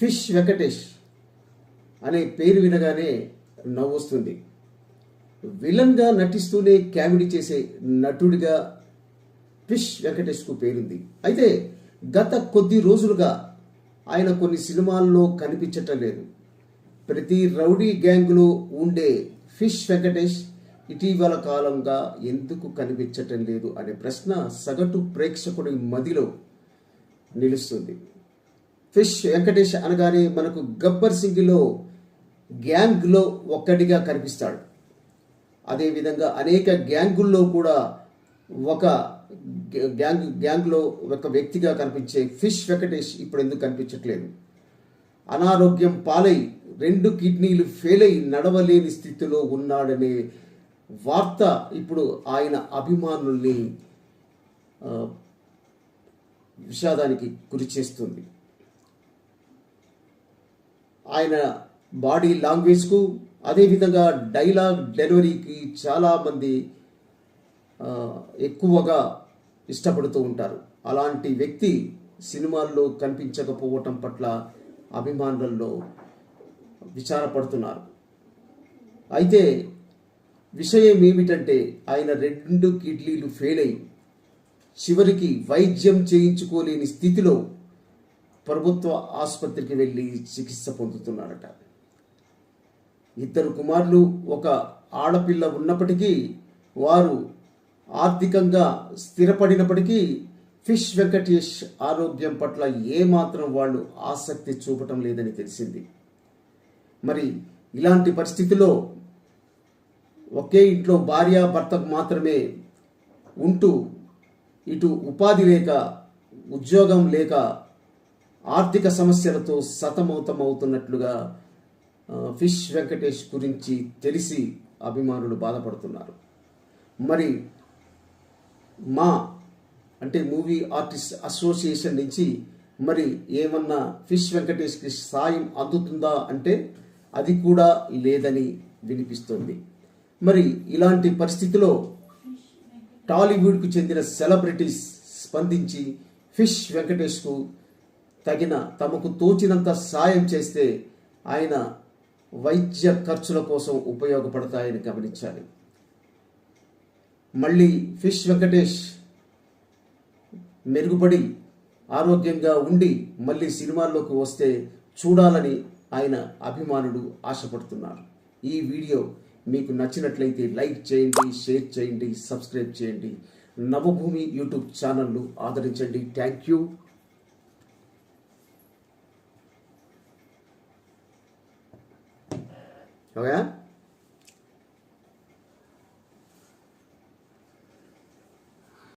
Fish Venkatesh అనే పేరు వినగానే నవ్వొస్తుంది. విలన్గా నటిస్తూనే కామెడీ చేసే నటుడిగా ఫిష్ వెంకటేష్కు పేరుంది. అయితే గత కొద్ది రోజులుగా ఆయన కొన్ని సినిమాల్లో కనిపించటం లేదు. ప్రతి రౌడీ గ్యాంగ్లో ఉండే ఫిష్ వెంకటేష్ ఇటీవల కాలంగా ఎందుకు కనిపించటం లేదు అనే ప్రశ్న సగటు ప్రేక్షకుడి మదిలో నిలుస్తుంది. ఫిష్ వెంకటేష్ అనగానే మనకు గబ్బర్ సింగ్లో గ్యాంగ్లో ఒక్కడిగా కనిపిస్తాడు. అదేవిధంగా అనేక గ్యాంగుల్లో కూడా ఒక గ్యాంగ్ గ్యాంగ్లో ఒక వ్యక్తిగా కనిపించే ఫిష్ వెంకటేష్ ఇప్పుడు ఎందుకు కనిపించట్లేదు? అనారోగ్యం పాలై రెండు కిడ్నీలు ఫెయిల్ అయి నడవలేని స్థితిలో ఉన్నాడనే వార్త ఇప్పుడు ఆయన అభిమానుల్ని విషాదానికి గురి చేస్తుంది ఆయన బాడీ లాంగ్వేజ్కు అదేవిధంగా డైలాగ్ డెలివరీకి చాలామంది ఎక్కువగా ఇష్టపడుతూ ఉంటారు. అలాంటి వ్యక్తి సినిమాల్లో కనిపించకపోవటం పట్ల అభిమానులలో విచారపడుతున్నారు. అయితే విషయం ఏమిటంటే ఆయన రెండు కిడ్నీలు ఫెయిల్ అయి చివరికి వైద్యం చేయించుకోలేని స్థితిలో ప్రభుత్వ ఆసుపత్రికి వెళ్ళి చికిత్స పొందుతున్నారట. ఇద్దరు కుమారులు ఒక ఆడపిల్ల ఉన్నప్పటికీ వారు ఆర్థికంగా స్థిరపడినప్పటికీ ఫిష్ వెంకటేష్ ఆరోగ్యం పట్ల ఏమాత్రం వాళ్ళు ఆసక్తి చూపటం లేదని తెలిసింది. మరి ఇలాంటి పరిస్థితిలో ఒకే ఇంట్లో భార్య భర్తకు మాత్రమే ఉంటూ ఇటు ఉపాధి లేక ఉద్యోగం లేక ఆర్థిక సమస్యలతో సతమతమవుతున్నట్లుగా ఫిష్ వెంకటేష్ గురించి తెలిసి అభిమానులు బాధపడుతున్నారు. మరి మా అంటే మూవీ ఆర్టిస్ట్ అసోసియేషన్ నుంచి మరి ఏమన్నా ఫిష్ వెంకటేష్కి సాయం అందుతుందా అంటే అది కూడా లేదని వినిపిస్తోంది. మరి ఇలాంటి పరిస్థితిలో టాలీవుడ్కు చెందిన సెలబ్రిటీస్ స్పందించి ఫిష్ వెంకటేష్కు తగిన తమకు తోచినంత సాయం చేస్తే ఆయన వైద్య ఖర్చుల కోసం ఉపయోగపడతాయని గమనించాలి. మళ్ళీ ఫిష్ వెంకటేష్ మెరుగుపడి ఆరోగ్యంగా ఉండి మళ్ళీ సినిమాల్లోకి వస్తే చూడాలని ఆయన అభిమానులు ఆశపడుతున్నారు ఈ వీడియో మీకు నచ్చినట్లయితే లైక్ చేయండి షేర్ చేయండి సబ్స్క్రైబ్ చేయండి. నవభూమి యూట్యూబ్ ఛానల్ను ఆదరించండి. Thank you. okay